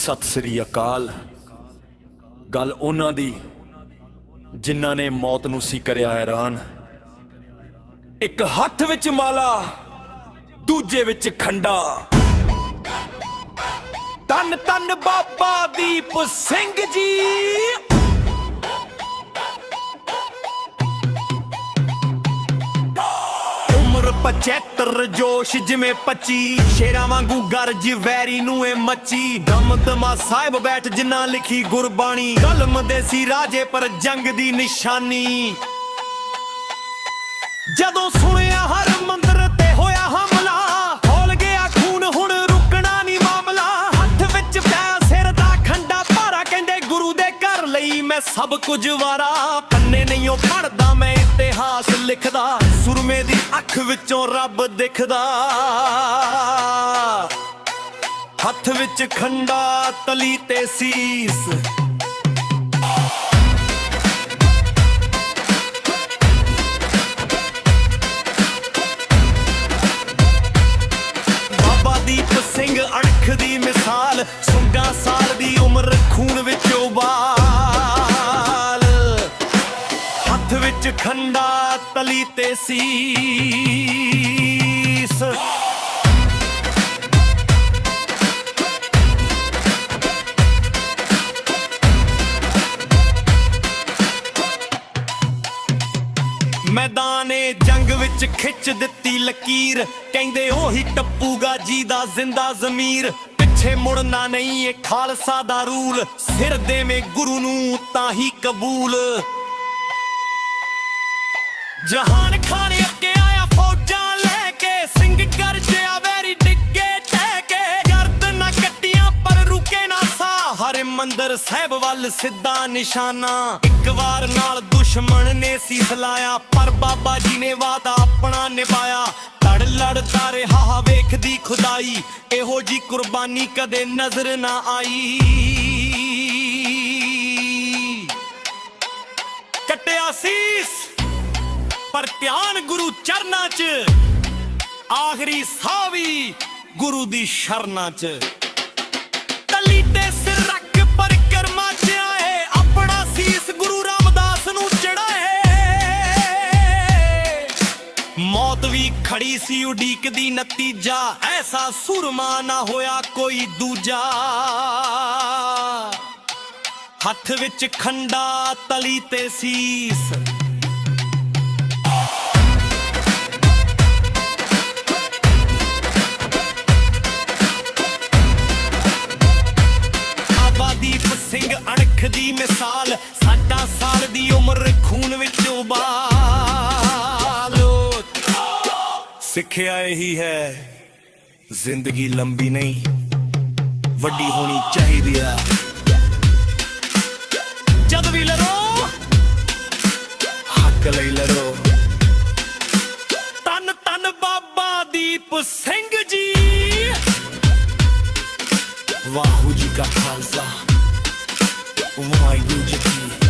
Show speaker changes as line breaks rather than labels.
ਸਤਿ ਸ੍ਰੀ ਅਕਾਲ। ਗੱਲ ਉਹਨਾਂ ਦੀ ਜਿਨ੍ਹਾਂ ਨੇ ਮੌਤ ਨੂੰ ਸੀ ਕਰਿਆ ਹੈਰਾਨ। ਇੱਕ ਹੱਥ ਵਿੱਚ ਮਾਲਾ, ਦੂਜੇ ਵਿੱਚ ਖੰਡਾ। ਤਨ ਤਨ ਬਾਬਾ ਦੀਪ ਸਿੰਘ ਜੀ। 75 ਜੋਸ਼ ਜਿਵੇਂ 25 ਸ਼ੇਰਾਂ ਵਾਂਗੂ ਗਰਜ, ਵੈਰੀ ਨੂੰ ਏ ਮੱਚੀ। ਦਮ ਦਮਾ ਸਾਹਿਬ ਬੈਠ ਜਿੰਨਾ ਲਿਖੀ ਗੁਰਬਾਣੀ। ਕਲਮ ਦੇ ਸੀ ਰਾਜੇ ਪਰ ਜੰਗ ਦੀ ਨਿਸ਼ਾਨੀ। ਜਦੋਂ ਸੁਣਿਆ ਹਰ ਮੰਦਰ ਤੇ ਹੋਇਆ ਹਮਲਾ ਖੋਲ ਗਿਆ ਖੂਨ, ਹੁਣ ਰੁਕਣਾ ਨਹੀਂ ਮਾਮਲਾ। ਹੱਥ ਵਿੱਚ ਪਿਆ ਸਿਰ ਦਾ ਖੰਡਾ ਭਾਰਾ, ਕਹਿੰਦੇ ਗੁਰੂ ਦੇ ਘਰ ਲਈ ਮੈਂ ਸਭ ਕੁਝ ਵਾਰਾ। ਪੰਨੇ ਨਹੀਂ ਉਹ ਪੜਦਾ ਮੈਂ ਇਤਿਹਾਸ ਲਿਖਦਾ ਸੁਰਮੇ ਦੀ ਅੱਖ ਵਿੱਚੋਂ ਰੱਬ ਦਿਖਦਾ। ਹੱਥ ਵਿੱਚ ਖੰਡਾ ਤਲੀ ਤੇ ਸੀਸ ਵਿੱਚ ਤਲੀ ਤੇ ਸੀਸ। ਮੈਦਾਨੇ ਜੰਗ ਵਿੱਚ ਖਿੱਚ ਦਿੱਤੀ ਲਕੀਰ। ਕਹਿੰਦੇ ਉਹੀ ਟੱਪੂਗਾ ਜੀ ਦਾ ਜ਼ਿੰਦਾ ਜ਼ਮੀਰ। ਪਿੱਛੇ ਮੁੜਨਾ ਨਹੀਂ ਏ ਖਾਲਸਾ ਦਾ ਰੂਲ। ਸਿਰ ਦੇਵੇਂ ਗੁਰੂ ਨੂੰ ਤਾਂ ਹੀ ਕਬੂਲ। ਜਹਾਨ ਖਾਨ ਅੱਗੇ ਆਇਆ, ਫੌਜਾਂ ਲੈ ਕੇ। ਸਿੰਘ ਗਰਜਿਆ ਵੈਰੀ ਡਿੱਗੇ, ਟਹਿ ਕੇ। ਗਰਦਨਾਂ ਕੱਟੀਆਂ, ਪਰ ਰੁਕੇ ਨਾ ਸਾ ਹਰੇ ਸਾਹਿਬ ਵੱਲ ਸਿੱਧਾ ਨਿਸ਼ਾਨਾ। ਇੱਕ ਵਾਰ ਨਾਲ ਦੁਸ਼ਮਣ ਨੇ ਸੀਸ ਲਾਇਆ, ਪਰ ਬਾਬਾ ਜੀ ਨੇ ਵਾਦਾ ਆਪਣਾ ਨਿਭਾਇਆ। ਲੜ ਲੜਦਾ ਰਿਹਾ ਵੇਖਦੀ ਖੁਦਾਈ, ਇਹੋ ਜੀ ਕੁਰਬਾਨੀ ਕਦੇ ਨਜ਼ਰ ਨਾ ਆਈ। ਪਰ ਧਿਆਨ ਗੁਰੂ ਚਰਨਾਂ 'ਚ। ਆਖਰੀ ਸਾਹ ਵੀ ਗੁਰੂ ਦੀ ਸ਼ਰਨਾਂ 'ਚ। ਤਲੀ ਤੇ ਸਿਰ ਰੱਖ ਪਰਿਕਰਮਾ 'ਚ ਆਏ, ਆਪਣਾ ਸੀਸ ਗੁਰੂ ਰਾਮਦਾਸ ਨੂੰ ਚੜਾਏ ਮੌਤ ਵੀ ਖੜੀ ਸੀ ਉਡੀਕਦੀ ਨਤੀਜਾ, ਐਸਾ ਸੁਰਮਾ ਨਾ ਹੋਇਆ ਕੋਈ ਦੂਜਾ। ਹੱਥ ਵਿੱਚ ਖੰਡਾ, ਤਲੀ ਤੇ ਸੀਸ। ਅਣਖ ਦੀ ਮਿਸਾਲ, ਸਾਡਾ ਸਾਲ ਦੀ ਉਮਰ ਖੂਨ ਵਿੱਚ ਉਬਾਲ। ਸਿੱਖਿਆ ਇਹੀ ਹੈ, ਜ਼ਿੰਦਗੀ ਲੰਬੀ ਨਹੀਂ, ਵੱਡੀ ਹੋਣੀ ਚਾਹੀਦੀ ਆ। ਜਦ ਵੀ ਲੜੋ, ਹੱਕ ਲਈ ਲੜੋ। ਤਨ ਤਨ ਬਾਬਾ ਦੀਪ ਸਿੰਘ ਜੀ। ਵਾਹਿਗੁਰੂ ਜੀ ਕਾ ਖਾਲਸਾ। ਵਾਹਿਗੁਰੂ ਜੀ ਕੀ